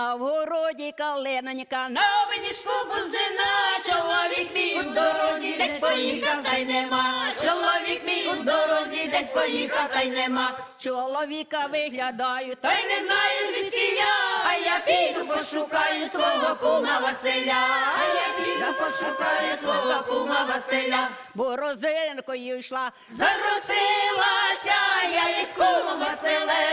На вгороді калинонька, на винішку бузина, чоловік мій у дорозі, десь поїхав, та й нема. Чоловік мій у дорозі, десь поїхав, та й нема. Чоловіка виглядаю, та й не знаю, звідки я. А я піду пошукаю свого кума Василя. А я піду пошукаю свого кума Василя. Бо розинкою йшла, заросилася, я із кумом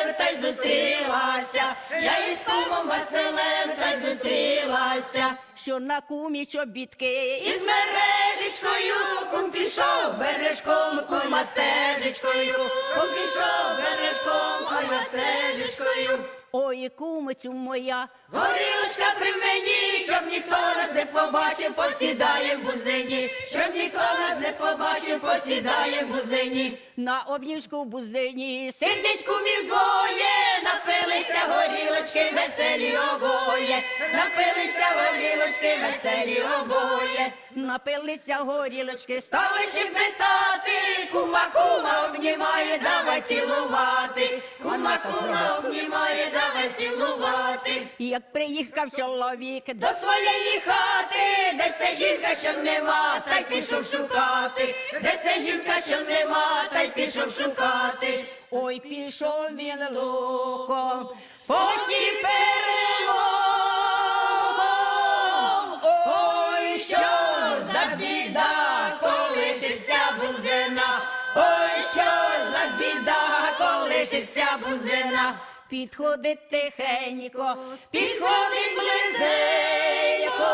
Василем та й зустрілася. Я із кумом Василем та й зустрілася. Що на кумі чобітки із мережечкою кум пішов бережком, кума стежечкою, кум пішов бережком, кума стежечкою. Ой, кумицю моя, горілочка при мені, щоб ніхто нас не побачив, посідає в бузині, не побачив, посідає в бузині. На обніжку в бузині сидять кумів двоє, напилися горілочки, веселі обоє, напилися горілочки, веселі обоє, напилися горілочки, стали ще питати, кума, кума обнімає, давай цілувати, кума, кума обнімає, давай цілувати. Як приїхав чоловік до своєї хати, де це жінка, що нема, та й пішов шукати, де це жінка, що нема, та й пішов шукати. Ой, пішов він луком, потім перелом. Ой, що за біда, коли шиться бузина, ой, що за біда, коли шиться бузина. Підходить тихенько, підходить близенько.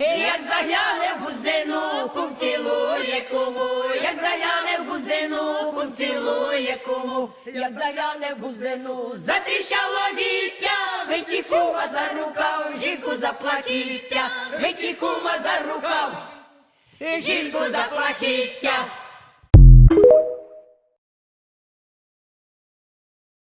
Як загляне бузину, кум цілує в бузину, кум цілує куму, як загляне бузину, затріщало віття, виті кума за рукав, жінку за плахіття, виті кума за рукав, жінку за плахіття.